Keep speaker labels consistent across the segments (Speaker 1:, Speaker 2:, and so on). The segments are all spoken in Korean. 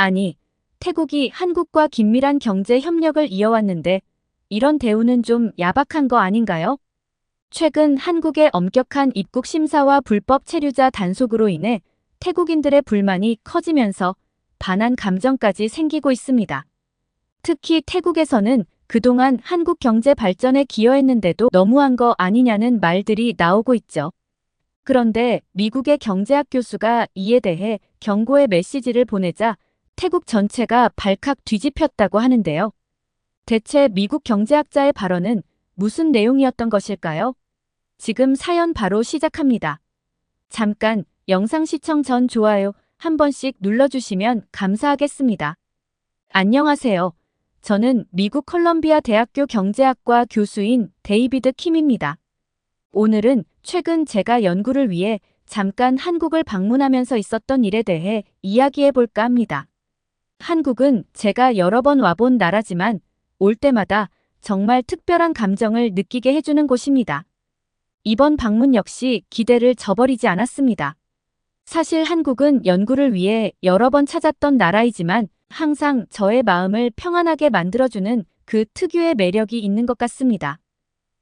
Speaker 1: 아니, 태국이 한국과 긴밀한 경제 협력을 이어왔는데 이런 대우는 좀 야박한 거 아닌가요? 최근 한국의 엄격한 입국 심사와 불법 체류자 단속으로 인해 태국인들의 불만이 커지면서 반한 감정까지 생기고 있습니다. 특히 태국에서는 그동안 한국 경제 발전에 기여했는데도 너무한 거 아니냐는 말들이 나오고 있죠. 그런데 미국의 경제학 교수가 이에 대해 경고의 메시지를 보내자 태국 전체가 발칵 뒤집혔다고 하는데요. 대체 미국 경제학자의 발언은 무슨 내용이었던 것일까요? 지금 사연 바로 시작합니다. 잠깐 영상 시청 전 좋아요 한 번씩 눌러주시면 감사하겠습니다. 안녕하세요. 저는 미국 컬럼비아 대학교 경제학과 교수인 데이비드 킴입니다. 오늘은 최근 제가 연구를 위해 잠깐 한국을 방문하면서 있었던 일에 대해 이야기해 볼까 합니다. 한국은 제가 여러 번 와본 나라지만 올 때마다 정말 특별한 감정을 느끼게 해주는 곳입니다. 이번 방문 역시 기대를 저버리지 않았습니다. 사실 한국은 연구를 위해 여러 번 찾았던 나라이지만 항상 저의 마음을 평안하게 만들어주는 그 특유의 매력이 있는 것 같습니다.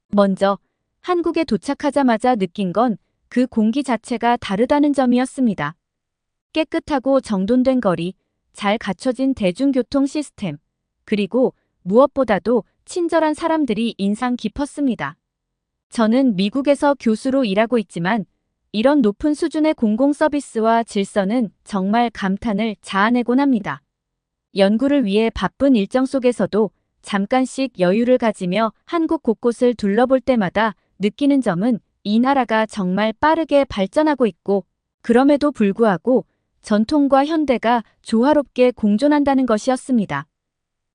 Speaker 1: 먼저 한국에 도착하자마자 느낀 건 그 공기 자체가 다르다는 점이었습니다. 깨끗하고 정돈된 거리, 잘 갖춰진 대중교통 시스템, 그리고 무엇보다도 친절한 사람들이 인상 깊었습니다. 저는 미국에서 교수로 일하고 있지만 이런 높은 수준의 공공 서비스와 질서는 정말 감탄을 자아내곤 합니다. 연구를 위해 바쁜 일정 속에서도 잠깐씩 여유를 가지며 한국 곳곳을 둘러볼 때마다 느끼는 점은 이 나라가 정말 빠르게 발전하고 있고 그럼에도 불구하고 전통과 현대가 조화롭게 공존한다는 것이었습니다.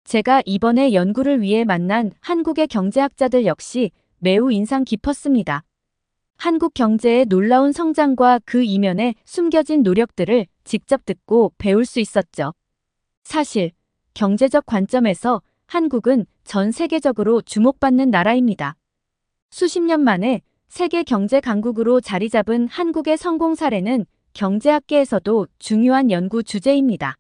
Speaker 1: 제가 이번에 연구를 위해 만난 한국의 경제학자들 역시 매우 인상 깊었습니다. 한국 경제의 놀라운 성장과 그 이면에 숨겨진 노력들을 직접 듣고 배울 수 있었죠. 사실 경제적 관점에서 한국은 전 세계적으로 주목받는 나라입니다. 수십 년 만에 세계 경제 강국으로 자리 잡은 한국의 성공 사례는 경제학계에서도 중요한 연구 주제입니다.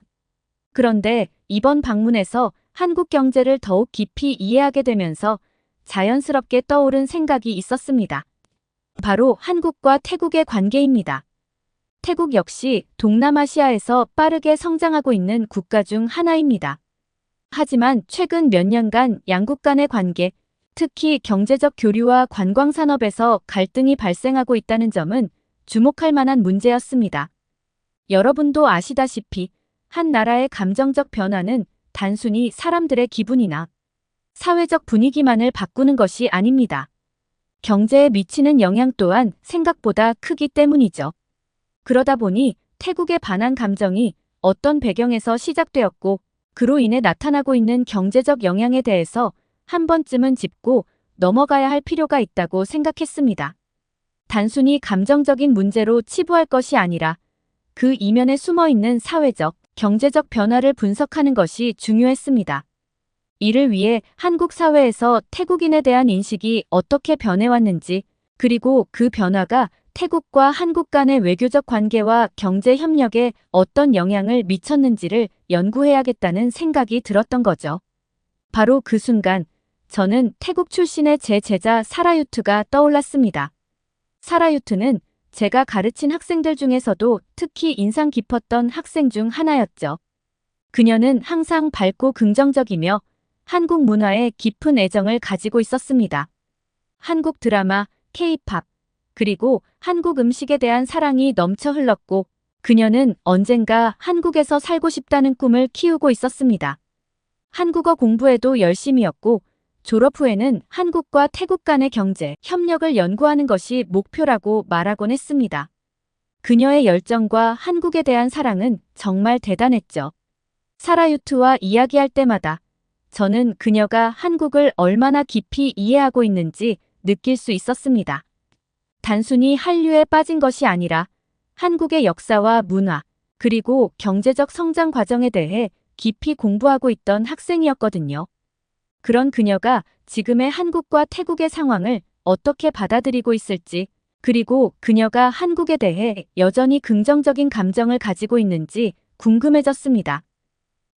Speaker 1: 그런데 이번 방문에서 한국 경제를 더욱 깊이 이해하게 되면서 자연스럽게 떠오른 생각이 있었습니다. 바로 한국과 태국의 관계입니다. 태국 역시 동남아시아에서 빠르게 성장하고 있는 국가 중 하나입니다. 하지만 최근 몇 년간 양국 간의 관계, 특히 경제적 교류와 관광 산업에서 갈등이 발생하고 있다는 점은 주목할 만한 문제였습니다. 여러분도 아시다시피 한 나라의 감정적 변화는 단순히 사람들의 기분이나 사회적 분위기만을 바꾸는 것이 아닙니다. 경제에 미치는 영향 또한 생각보다 크기 때문이죠. 그러다 보니 태국의 반한 감정이 어떤 배경에서 시작되었고 그로 인해 나타나고 있는 경제적 영향에 대해서 한 번쯤은 짚고 넘어가야 할 필요가 있다고 생각했습니다. 단순히 감정적인 문제로 치부할 것이 아니라 그 이면에 숨어 있는 사회적, 경제적 변화를 분석하는 것이 중요했습니다. 이를 위해 한국 사회에서 태국인에 대한 인식이 어떻게 변해왔는지, 그리고 그 변화가 태국과 한국 간의 외교적 관계와 경제 협력에 어떤 영향을 미쳤는지를 연구해야겠다는 생각이 들었던 거죠. 바로 그 순간 저는 태국 출신의 제 제자 사라유트가 떠올랐습니다. 사라 유트는 제가 가르친 학생들 중에서도 특히 인상 깊었던 학생 중 하나였죠. 그녀는 항상 밝고 긍정적이며 한국 문화에 깊은 애정을 가지고 있었습니다. 한국 드라마, 케이팝, 그리고 한국 음식에 대한 사랑이 넘쳐 흘렀고 그녀는 언젠가 한국에서 살고 싶다는 꿈을 키우고 있었습니다. 한국어 공부에도 열심이었고 졸업 후에는 한국과 태국 간의 경제, 협력을 연구하는 것이 목표라고 말하곤 했습니다. 그녀의 열정과 한국에 대한 사랑은 정말 대단했죠. 사라유트와 이야기할 때마다 저는 그녀가 한국을 얼마나 깊이 이해하고 있는지 느낄 수 있었습니다. 단순히 한류에 빠진 것이 아니라 한국의 역사와 문화, 그리고 경제적 성장 과정에 대해 깊이 공부하고 있던 학생이었거든요. 그런 그녀가 지금의 한국과 태국의 상황을 어떻게 받아들이고 있을지, 그리고 그녀가 한국에 대해 여전히 긍정적인 감정을 가지고 있는지 궁금해졌습니다.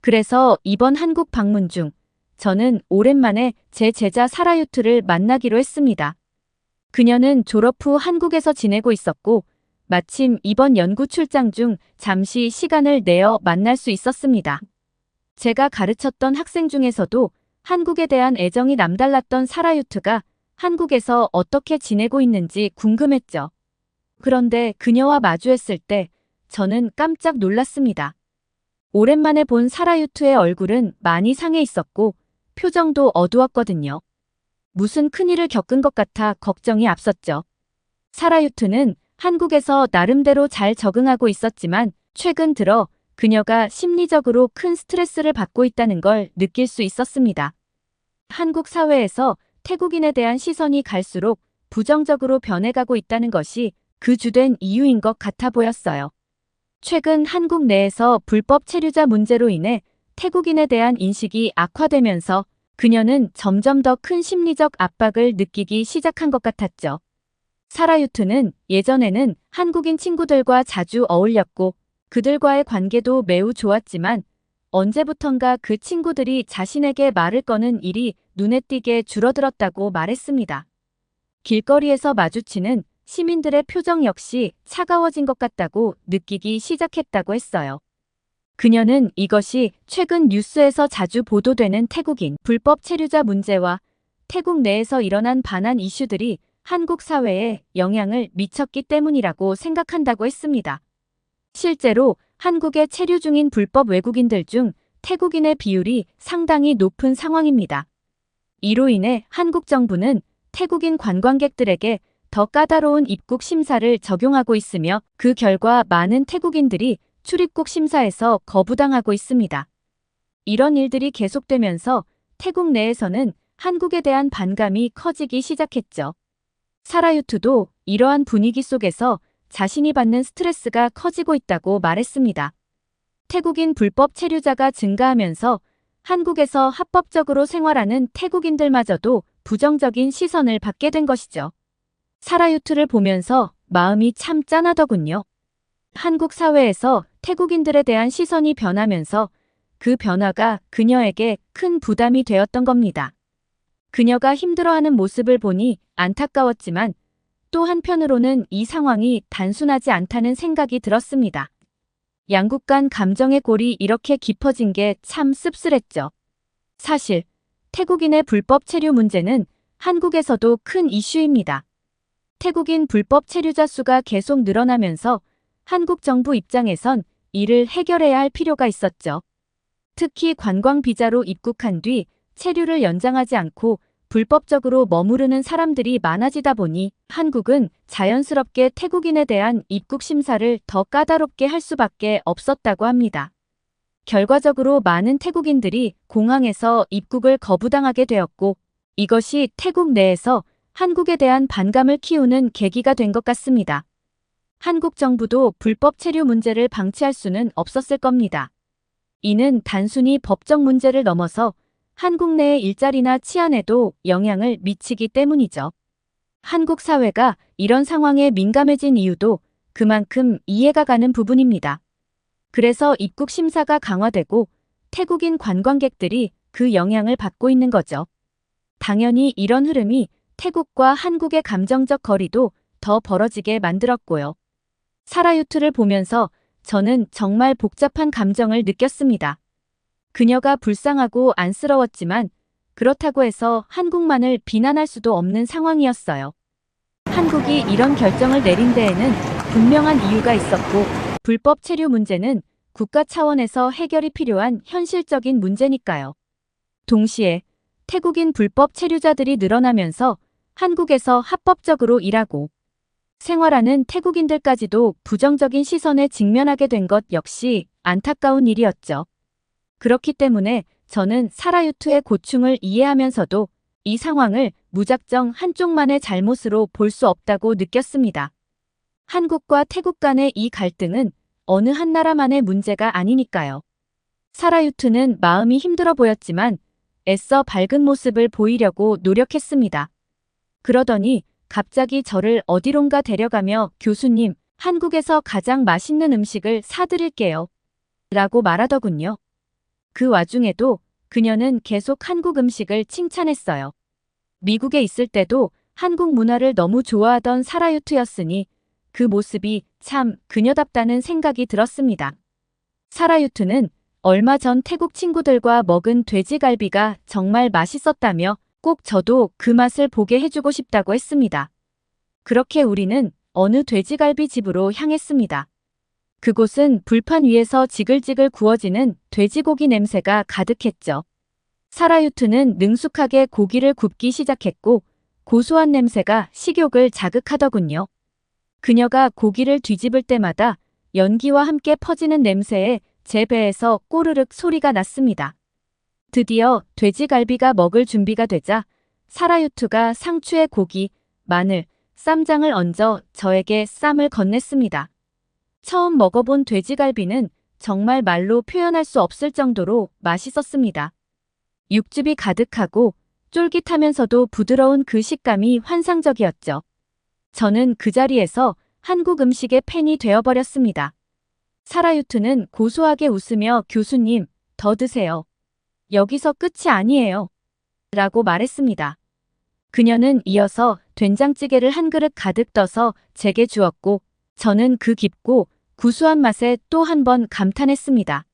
Speaker 1: 그래서 이번 한국 방문 중 저는 오랜만에 제 제자 사라유트를 만나기로 했습니다. 그녀는 졸업 후 한국에서 지내고 있었고 마침 이번 연구 출장 중 잠시 시간을 내어 만날 수 있었습니다. 제가 가르쳤던 학생 중에서도 한국에 대한 애정이 남달랐던 사라유트가 한국에서 어떻게 지내고 있는지 궁금했죠. 그런데 그녀와 마주했을 때 저는 깜짝 놀랐습니다. 오랜만에 본 사라유트의 얼굴은 많이 상해 있었고 표정도 어두웠거든요. 무슨 큰일을 겪은 것 같아 걱정이 앞섰죠. 사라유트는 한국에서 나름대로 잘 적응하고 있었지만 최근 들어 그녀가 심리적으로 큰 스트레스를 받고 있다는 걸 느낄 수 있었습니다. 한국 사회에서 태국인에 대한 시선이 갈수록 부정적으로 변해가고 있다는 것이 그 주된 이유인 것 같아 보였어요. 최근 한국 내에서 불법 체류자 문제로 인해 태국인에 대한 인식이 악화되면서 그녀는 점점 더 큰 심리적 압박을 느끼기 시작한 것 같았죠. 사라유트는 예전에는 한국인 친구들과 자주 어울렸고 그들과의 관계도 매우 좋았지만 언제부턴가 그 친구들이 자신에게 말을 거는 일이 눈에 띄게 줄어들었다고 말했습니다. 길거리에서 마주치는 시민들의 표정 역시 차가워진 것 같다고 느끼기 시작했다고 했어요. 그녀는 이것이 최근 뉴스에서 자주 보도되는 태국인 불법 체류자 문제와 태국 내에서 일어난 반한 이슈들이 한국 사회에 영향을 미쳤기 때문이라고 생각한다고 했습니다. 실제로 한국에 체류 중인 불법 외국인들 중 태국인의 비율이 상당히 높은 상황입니다. 이로 인해 한국 정부는 태국인 관광객들에게 더 까다로운 입국 심사를 적용하고 있으며 그 결과 많은 태국인들이 출입국 심사에서 거부당하고 있습니다. 이런 일들이 계속되면서 태국 내에서는 한국에 대한 반감이 커지기 시작했죠. 사라유트도 이러한 분위기 속에서 자신이 받는 스트레스가 커지고 있다고 말했습니다. 태국인 불법 체류자가 증가하면서 한국에서 합법적으로 생활하는 태국인들마저도 부정적인 시선을 받게 된 것이죠. 사라유트를 보면서 마음이 참 짠하더군요. 한국 사회에서 태국인들에 대한 시선이 변하면서 그 변화가 그녀에게 큰 부담이 되었던 겁니다. 그녀가 힘들어하는 모습을 보니 안타까웠지만 또 한편으로는 이 상황이 단순하지 않다는 생각이 들었습니다. 양국 간 감정의 골이 이렇게 깊어진 게 참 씁쓸했죠. 사실 태국인의 불법 체류 문제는 한국에서도 큰 이슈입니다. 태국인 불법 체류자 수가 계속 늘어나면서 한국 정부 입장에선 이를 해결해야 할 필요가 있었죠. 특히 관광 비자로 입국한 뒤 체류를 연장하지 않고 불법적으로 머무르는 사람들이 많아지다 보니 한국은 자연스럽게 태국인에 대한 입국 심사를 더 까다롭게 할 수밖에 없었다고 합니다. 결과적으로 많은 태국인들이 공항에서 입국을 거부당하게 되었고 이것이 태국 내에서 한국에 대한 반감을 키우는 계기가 된 것 같습니다. 한국 정부도 불법 체류 문제를 방치할 수는 없었을 겁니다. 이는 단순히 법적 문제를 넘어서 한국 내의 일자리나 치안에도 영향을 미치기 때문이죠. 한국 사회가 이런 상황에 민감해진 이유도 그만큼 이해가 가는 부분입니다. 그래서 입국 심사가 강화되고 태국인 관광객들이 그 영향을 받고 있는 거죠. 당연히 이런 흐름이 태국과 한국의 감정적 거리도 더 벌어지게 만들었고요. 사라유트를 보면서 저는 정말 복잡한 감정을 느꼈습니다. 그녀가 불쌍하고 안쓰러웠지만 그렇다고 해서 한국만을 비난할 수도 없는 상황이었어요. 한국이 이런 결정을 내린 데에는 분명한 이유가 있었고 불법 체류 문제는 국가 차원에서 해결이 필요한 현실적인 문제니까요. 동시에 태국인 불법 체류자들이 늘어나면서 한국에서 합법적으로 일하고 생활하는 태국인들까지도 부정적인 시선에 직면하게 된 것 역시 안타까운 일이었죠. 그렇기 때문에 저는 사라유트의 고충을 이해하면서도 이 상황을 무작정 한쪽만의 잘못으로 볼 수 없다고 느꼈습니다. 한국과 태국 간의 이 갈등은 어느 한 나라만의 문제가 아니니까요. 사라유트는 마음이 힘들어 보였지만 애써 밝은 모습을 보이려고 노력했습니다. 그러더니 갑자기 저를 어디론가 데려가며 교수님, 한국에서 가장 맛있는 음식을 사드릴게요. 라고 말하더군요. 그 와중에도 그녀는 계속 한국 음식을 칭찬했어요. 미국에 있을 때도 한국 문화를 너무 좋아하던 사라유트였으니 그 모습이 참 그녀답다는 생각이 들었습니다. 사라유트는 얼마 전 태국 친구들과 먹은 돼지갈비가 정말 맛있었다며 꼭 저도 그 맛을 보게 해주고 싶다고 했습니다. 그렇게 우리는 어느 돼지갈비 집으로 향했습니다. 그곳은 불판 위에서 지글지글 구워지는 돼지고기 냄새가 가득했죠. 사라유트는 능숙하게 고기를 굽기 시작했고 고소한 냄새가 식욕을 자극하더군요. 그녀가 고기를 뒤집을 때마다 연기와 함께 퍼지는 냄새에 제 배에서 꼬르륵 소리가 났습니다. 드디어 돼지갈비가 먹을 준비가 되자 사라유트가 상추에 고기, 마늘, 쌈장을 얹어 저에게 쌈을 건넸습니다. 처음 먹어본 돼지갈비는 정말 말로 표현할 수 없을 정도로 맛있었습니다. 육즙이 가득하고 쫄깃하면서도 부드러운 그 식감이 환상적이었죠. 저는 그 자리에서 한국 음식의 팬이 되어버렸습니다. 사라유트는 고소하게 웃으며 교수님, 더 드세요. 여기서 끝이 아니에요. 라고 말했습니다. 그녀는 이어서 된장찌개를 한 그릇 가득 떠서 제게 주었고, 저는 그 깊고 구수한 맛에 또 한 번 감탄했습니다.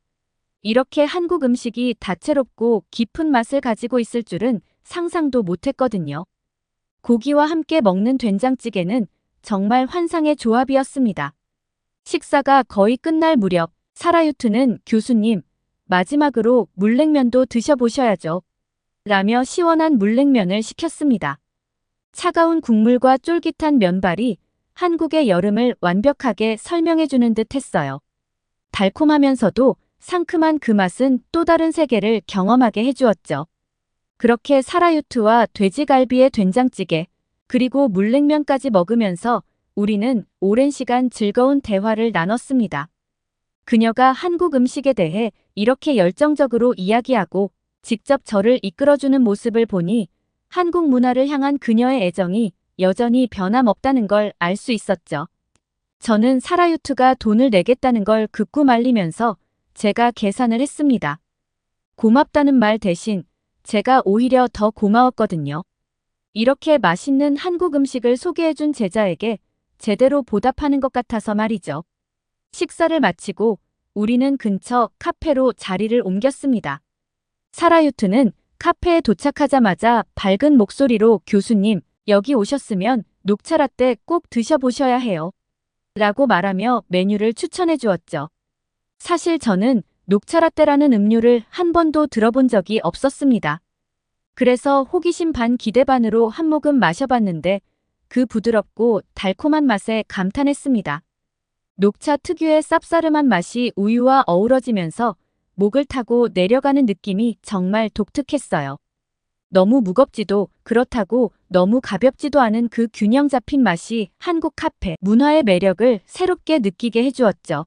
Speaker 1: 이렇게 한국 음식이 다채롭고 깊은 맛을 가지고 있을 줄은 상상도 못했거든요. 고기와 함께 먹는 된장찌개는 정말 환상의 조합이었습니다. 식사가 거의 끝날 무렵 사라유트는 교수님, 마지막으로 물냉면도 드셔보셔야죠. 라며 시원한 물냉면을 시켰습니다. 차가운 국물과 쫄깃한 면발이 한국의 여름을 완벽하게 설명해주는 듯 했어요. 달콤하면서도 상큼한 그 맛은 또 다른 세계를 경험하게 해주었죠. 그렇게 사라유트와 돼지갈비의 된장찌개, 그리고 물냉면까지 먹으면서 우리는 오랜 시간 즐거운 대화를 나눴습니다. 그녀가 한국 음식에 대해 이렇게 열정적으로 이야기하고 직접 저를 이끌어주는 모습을 보니 한국 문화를 향한 그녀의 애정이 여전히 변함없다는 걸 알 수 있었죠. 저는 사라유트가 돈을 내겠다는 걸 극구 말리면서 제가 계산을 했습니다. 고맙다는 말 대신 제가 오히려 더 고마웠거든요. 이렇게 맛있는 한국 음식을 소개해준 제자에게 제대로 보답하는 것 같아서 말이죠. 식사를 마치고 우리는 근처 카페로 자리를 옮겼습니다. 사라유트는 카페에 도착하자마자 밝은 목소리로 교수님, 여기 오셨으면 녹차 라떼 꼭 드셔보셔야 해요. 라고 말하며 메뉴를 추천해 주었죠. 사실 저는 녹차 라떼라는 음료를 한 번도 들어본 적이 없었습니다. 그래서 호기심 반 기대 반으로 한 모금 마셔봤는데 그 부드럽고 달콤한 맛에 감탄했습니다. 녹차 특유의 쌉싸름한 맛이 우유와 어우러지면서 목을 타고 내려가는 느낌이 정말 독특했어요. 너무 무겁지도 그렇다고 너무 가볍지도 않은 그 균형 잡힌 맛이 한국 카페 문화의 매력을 새롭게 느끼게 해주었죠.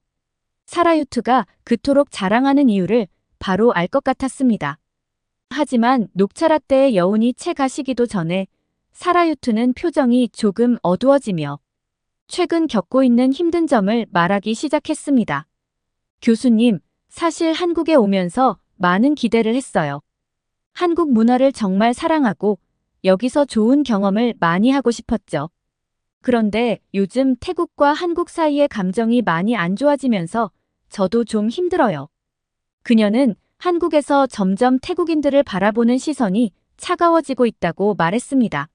Speaker 1: 사라유트가 그토록 자랑하는 이유를 바로 알 것 같았습니다. 하지만 녹차라떼의 여운이 채 가시기도 전에 사라유트는 표정이 조금 어두워지며 최근 겪고 있는 힘든 점을 말하기 시작했습니다. 교수님, 사실 한국에 오면서 많은 기대를 했어요. 한국 문화를 정말 사랑하고 여기서 좋은 경험을 많이 하고 싶었죠. 그런데 요즘 태국과 한국 사이의 감정이 많이 안 좋아지면서 저도 좀 힘들어요. 그녀는 한국에서 점점 태국인들을 바라보는 시선이 차가워지고 있다고 말했습니다.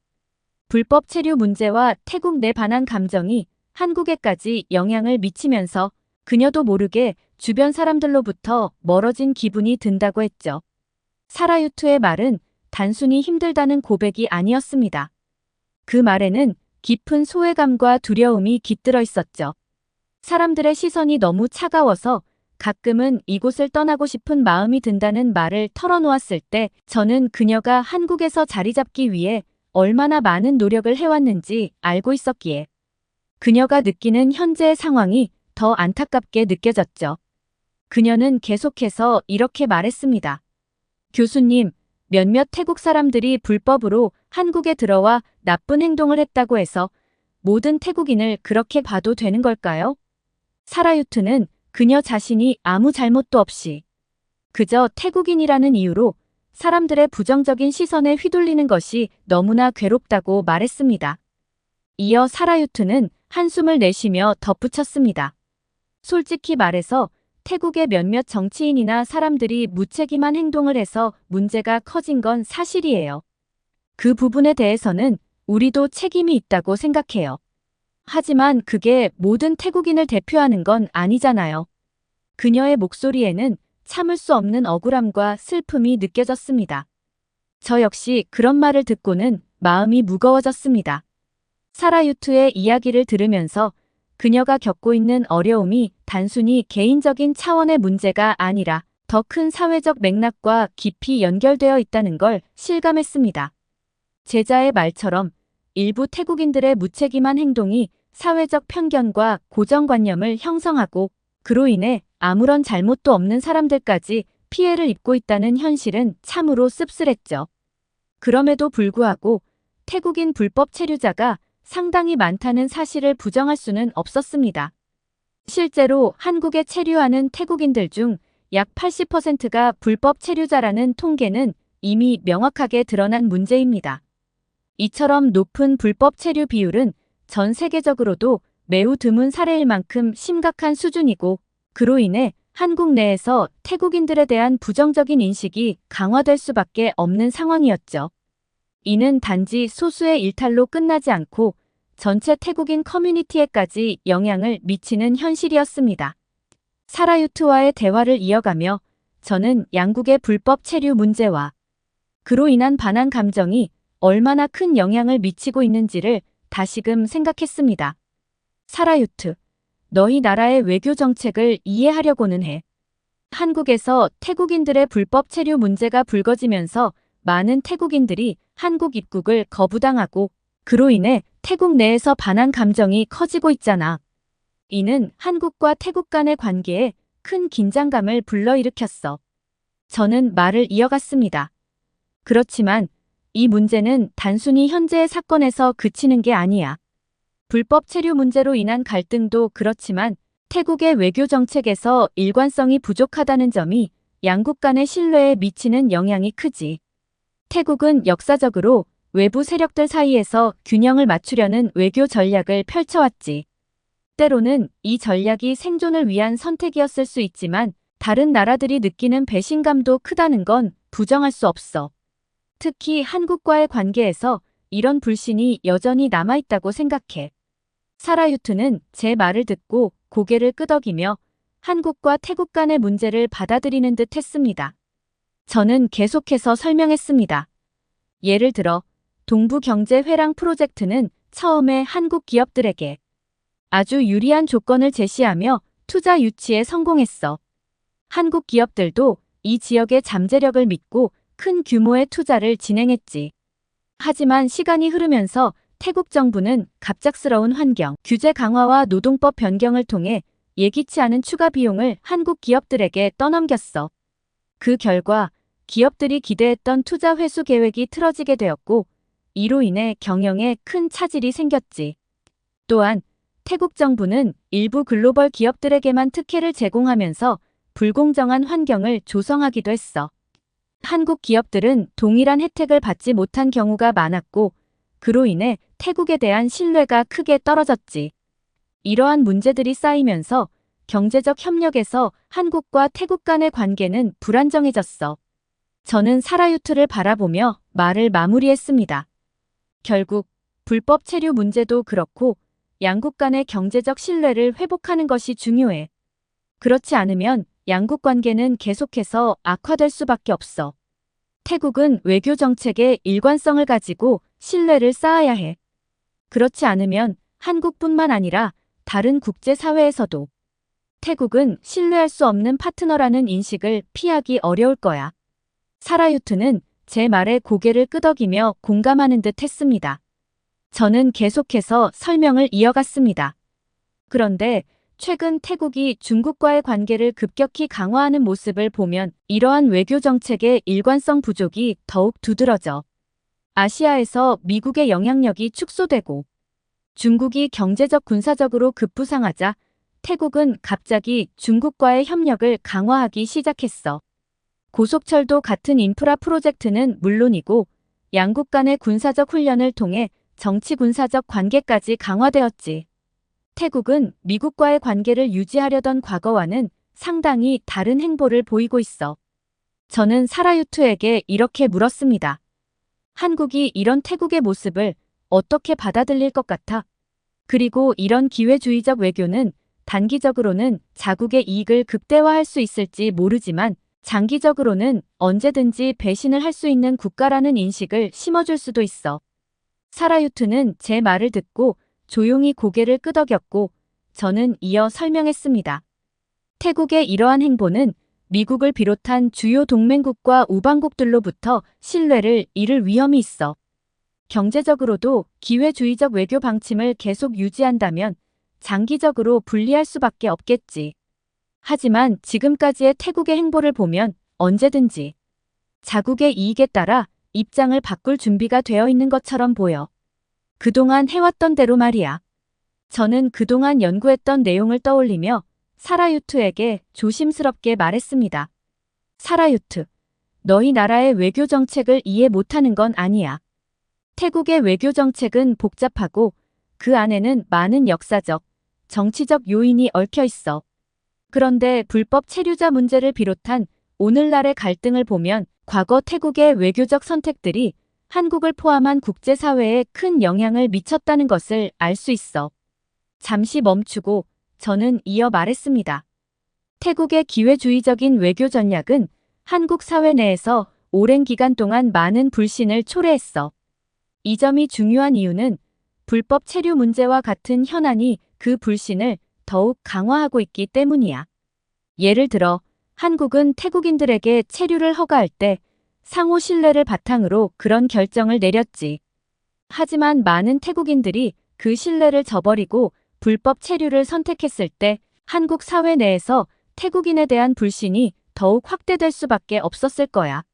Speaker 1: 불법 체류 문제와 태국 내 반한 감정이 한국에까지 영향을 미치면서 그녀도 모르게 주변 사람들로부터 멀어진 기분이 든다고 했죠. 사라유트의 말은 단순히 힘들다는 고백이 아니었습니다. 그 말에는 깊은 소외감과 두려움이 깃들어 있었죠. 사람들의 시선이 너무 차가워서 가끔은 이곳을 떠나고 싶은 마음이 든다는 말을 털어놓았을 때 저는 그녀가 한국에서 자리 잡기 위해 얼마나 많은 노력을 해왔는지 알고 있었기에 그녀가 느끼는 현재의 상황이 더 안타깝게 느껴졌죠. 그녀는 계속해서 이렇게 말했습니다. 교수님, 몇몇 태국 사람들이 불법으로 한국에 들어와 나쁜 행동을 했다고 해서 모든 태국인을 그렇게 봐도 되는 걸까요? 사라유트는 그녀 자신이 아무 잘못도 없이 그저 태국인이라는 이유로 사람들의 부정적인 시선에 휘둘리는 것이 너무나 괴롭다고 말했습니다. 이어 사라유트는 한숨을 내쉬며 덧붙였습니다. 솔직히 말해서 태국의 몇몇 정치인이나 사람들이 무책임한 행동을 해서 문제가 커진 건 사실이에요. 그 부분에 대해서는 우리도 책임이 있다고 생각해요. 하지만 그게 모든 태국인을 대표하는 건 아니잖아요. 그녀의 목소리에는 참을 수 없는 억울함과 슬픔이 느껴졌습니다. 저 역시 그런 말을 듣고는 마음이 무거워졌습니다. 사라유트의 이야기를 들으면서 그녀가 겪고 있는 어려움이 단순히 개인적인 차원의 문제가 아니라 더 큰 사회적 맥락과 깊이 연결되어 있다는 걸 실감했습니다. 제자의 말처럼 일부 태국인들의 무책임한 행동이 사회적 편견과 고정관념을 형성하고 그로 인해 아무런 잘못도 없는 사람들까지 피해를 입고 있다는 현실은 참으로 씁쓸했죠. 그럼에도 불구하고 태국인 불법 체류자가 상당히 많다는 사실을 부정할 수는 없었습니다. 실제로 한국에 체류하는 태국인들 중 약 80%가 불법 체류자라는 통계는 이미 명확하게 드러난 문제입니다. 이처럼 높은 불법 체류 비율은 전 세계적으로도 매우 드문 사례일 만큼 심각한 수준이고 그로 인해 한국 내에서 태국인들에 대한 부정적인 인식이 강화될 수밖에 없는 상황이었죠. 이는 단지 소수의 일탈로 끝나지 않고 전체 태국인 커뮤니티에까지 영향을 미치는 현실이었습니다. 사라유트와의 대화를 이어가며 저는 양국의 불법 체류 문제와 그로 인한 반한 감정이 얼마나 큰 영향을 미치고 있는지를 다시금 생각했습니다. 사라유트, 너희 나라의 외교 정책을 이해하려고는 해. 한국에서 태국인들의 불법 체류 문제가 불거지면서 많은 태국인들이 한국 입국을 거부당하고 그로 인해 태국 내에서 반한 감정이 커지고 있잖아. 이는 한국과 태국 간의 관계에 큰 긴장감을 불러일으켰어. 저는 말을 이어갔습니다. 그렇지만 이 문제는 단순히 현재의 사건에서 그치는 게 아니야. 불법 체류 문제로 인한 갈등도 그렇지만 태국의 외교 정책에서 일관성이 부족하다는 점이 양국 간의 신뢰에 미치는 영향이 크지. 태국은 역사적으로 외부 세력들 사이에서 균형을 맞추려는 외교 전략을 펼쳐왔지. 때로는 이 전략이 생존을 위한 선택이었을 수 있지만 다른 나라들이 느끼는 배신감도 크다는 건 부정할 수 없어. 특히 한국과의 관계에서 이런 불신이 여전히 남아있다고 생각해. 사라유트는 제 말을 듣고 고개를 끄덕이며 한국과 태국 간의 문제를 받아들이는 듯 했습니다. 저는 계속해서 설명했습니다. 예를 들어 동부경제회랑 프로젝트는 처음에 한국 기업들에게 아주 유리한 조건을 제시하며 투자 유치에 성공했어. 한국 기업들도 이 지역의 잠재력을 믿고 큰 규모의 투자를 진행했지. 하지만 시간이 흐르면서 태국 정부는 갑작스러운 환경, 규제 강화와 노동법 변경을 통해 예기치 않은 추가 비용을 한국 기업들에게 떠넘겼어. 그 결과 기업들이 기대했던 투자 회수 계획이 틀어지게 되었고 이로 인해 경영에 큰 차질이 생겼지. 또한 태국 정부는 일부 글로벌 기업들에게만 특혜를 제공하면서 불공정한 환경을 조성하기도 했어. 한국 기업들은 동일한 혜택을 받지 못한 경우가 많았고, 그로 인해 태국에 대한 신뢰가 크게 떨어졌지. 이러한 문제들이 쌓이면서 경제적 협력에서 한국과 태국 간의 관계는 불안정해졌어. 저는 사라유트를 바라보며 말을 마무리했습니다. 결국 불법 체류 문제도 그렇고 양국 간의 경제적 신뢰를 회복하는 것이 중요해. 그렇지 않으면 양국 관계는 계속해서 악화될 수밖에 없어. 태국은 외교 정책에 일관성을 가지고 신뢰를 쌓아야 해. 그렇지 않으면 한국뿐만 아니라 다른 국제사회에서도 태국은 신뢰할 수 없는 파트너라는 인식을 피하기 어려울 거야. 사라 유트는 제 말에 고개를 끄덕이며 공감하는 듯 했습니다. 저는 계속해서 설명을 이어갔습니다. 그런데 최근 태국이 중국과의 관계를 급격히 강화하는 모습을 보면 이러한 외교 정책의 일관성 부족이 더욱 두드러져 아시아에서 미국의 영향력이 축소되고 중국이 경제적 군사적으로 급부상하자 태국은 갑자기 중국과의 협력을 강화하기 시작했어. 고속철도 같은 인프라 프로젝트는 물론이고 양국 간의 군사적 훈련을 통해 정치 군사적 관계까지 강화되었지. 태국은 미국과의 관계를 유지하려던 과거와는 상당히 다른 행보를 보이고 있어. 저는 사라유투에게 이렇게 물었습니다. 한국이 이런 태국의 모습을 어떻게 받아들일 것 같아? 그리고 이런 기회주의적 외교는 단기적으로는 자국의 이익을 극대화할 수 있을지 모르지만 장기적으로는 언제든지 배신을 할 수 있는 국가라는 인식을 심어줄 수도 있어. 사라유트는 제 말을 듣고 조용히 고개를 끄덕였고 저는 이어 설명했습니다. 태국의 이러한 행보는 미국을 비롯한 주요 동맹국과 우방국들로부터 신뢰를 잃을 위험이 있어. 경제적으로도 기회주의적 외교 방침을 계속 유지한다면 장기적으로 불리할 수밖에 없겠지. 하지만 지금까지의 태국의 행보를 보면 언제든지 자국의 이익에 따라 입장을 바꿀 준비가 되어 있는 것처럼 보여. 그동안 해왔던 대로 말이야. 저는 그동안 연구했던 내용을 떠올리며 사라유트에게 조심스럽게 말했습니다. 사라유트, 너희 나라의 외교 정책을 이해 못하는 건 아니야. 태국의 외교 정책은 복잡하고 그 안에는 많은 역사적, 정치적 요인이 얽혀 있어. 그런데 불법 체류자 문제를 비롯한 오늘날의 갈등을 보면 과거 태국의 외교적 선택들이 한국을 포함한 국제사회에 큰 영향을 미쳤다는 것을 알 수 있어. 잠시 멈추고 저는 이어 말했습니다. 태국의 기회주의적인 외교 전략은 한국 사회 내에서 오랜 기간 동안 많은 불신을 초래했어. 이 점이 중요한 이유는 불법 체류 문제와 같은 현안이 그 불신을 더욱 강화하고 있기 때문이야. 예를 들어 한국은 태국인들에게 체류를 허가할 때 상호 신뢰를 바탕으로 그런 결정을 내렸지. 하지만 많은 태국인들이 그 신뢰를 저버리고 불법 체류를 선택했을 때 한국 사회 내에서 태국인에 대한 불신이 더욱 확대될 수밖에 없었을 거야.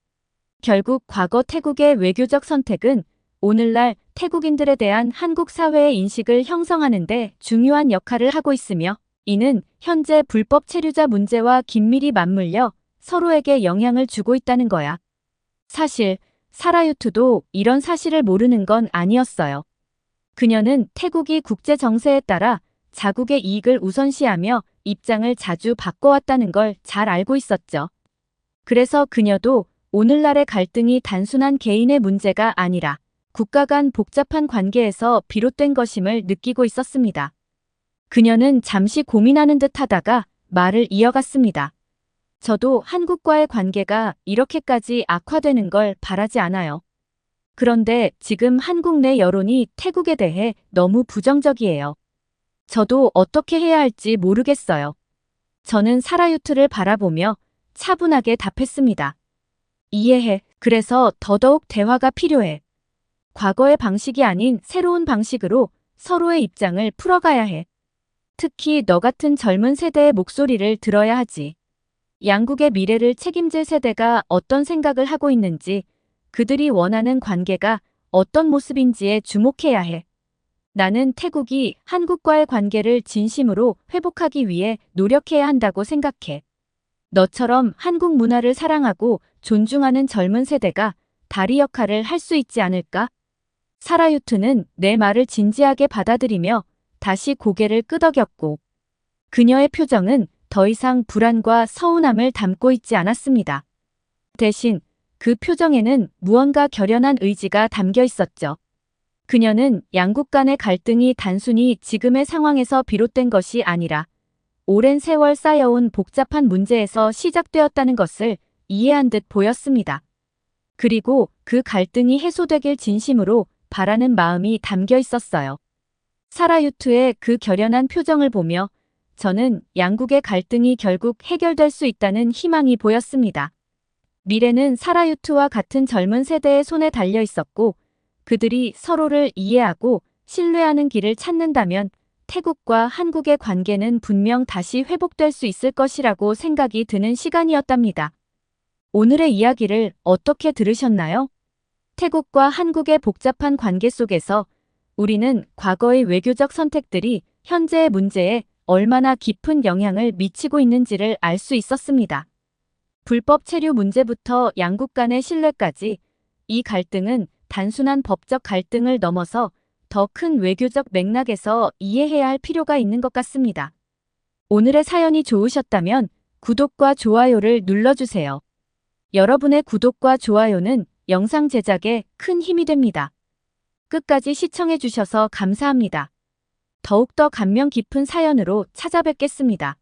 Speaker 1: 결국 과거 태국의 외교적 선택은 오늘날 태국인들에 대한 한국 사회의 인식을 형성하는 데 중요한 역할을 하고 있으며 이는 현재 불법 체류자 문제와 긴밀히 맞물려 서로에게 영향을 주고 있다는 거야. 사실 사라유투도 이런 사실을 모르는 건 아니었어요. 그녀는 태국이 국제 정세에 따라 자국의 이익을 우선시하며 입장을 자주 바꿔왔다는 걸 잘 알고 있었죠. 그래서 그녀도 오늘날의 갈등이 단순한 개인의 문제가 아니라 국가 간 복잡한 관계에서 비롯된 것임을 느끼고 있었습니다. 그녀는 잠시 고민하는 듯 하다가 말을 이어갔습니다. 저도 한국과의 관계가 이렇게까지 악화되는 걸 바라지 않아요. 그런데 지금 한국 내 여론이 태국에 대해 너무 부정적이에요. 저도 어떻게 해야 할지 모르겠어요. 저는 사라유트를 바라보며 차분하게 답했습니다. 이해해. 그래서 더더욱 대화가 필요해. 과거의 방식이 아닌 새로운 방식으로 서로의 입장을 풀어가야 해. 특히 너 같은 젊은 세대의 목소리를 들어야 하지. 양국의 미래를 책임질 세대가 어떤 생각을 하고 있는지, 그들이 원하는 관계가 어떤 모습인지에 주목해야 해. 나는 태국이 한국과의 관계를 진심으로 회복하기 위해 노력해야 한다고 생각해. 너처럼 한국 문화를 사랑하고 존중하는 젊은 세대가 다리 역할을 할 수 있지 않을까? 사라유트는 내 말을 진지하게 받아들이며 다시 고개를 끄덕였고 그녀의 표정은 더 이상 불안과 서운함을 담고 있지 않았습니다. 대신 그 표정에는 무언가 결연한 의지가 담겨 있었죠. 그녀는 양국 간의 갈등이 단순히 지금의 상황에서 비롯된 것이 아니라 오랜 세월 쌓여온 복잡한 문제에서 시작되었다는 것을 이해한 듯 보였습니다. 그리고 그 갈등이 해소되길 진심으로 바라는 마음이 담겨 있었어요. 사라유트의 그 결연한 표정을 보며 저는 양국의 갈등이 결국 해결될 수 있다는 희망이 보였습니다. 미래는 사라유트와 같은 젊은 세대의 손에 달려 있었고 그들이 서로를 이해하고 신뢰하는 길을 찾는다면 태국과 한국의 관계는 분명 다시 회복될 수 있을 것이라고 생각이 드는 시간이었답니다. 오늘의 이야기를 어떻게 들으셨나요? 태국과 한국의 복잡한 관계 속에서 우리는 과거의 외교적 선택들이 현재의 문제에 얼마나 깊은 영향을 미치고 있는지를 알 수 있었습니다. 불법 체류 문제부터 양국 간의 신뢰까지 이 갈등은 단순한 법적 갈등을 넘어서 더 큰 외교적 맥락에서 이해해야 할 필요가 있는 것 같습니다. 오늘의 사연이 좋으셨다면 구독과 좋아요를 눌러주세요. 여러분의 구독과 좋아요는 영상 제작에 큰 힘이 됩니다. 끝까지 시청해주셔서 감사합니다. 더욱더 감명 깊은 사연으로 찾아뵙겠습니다.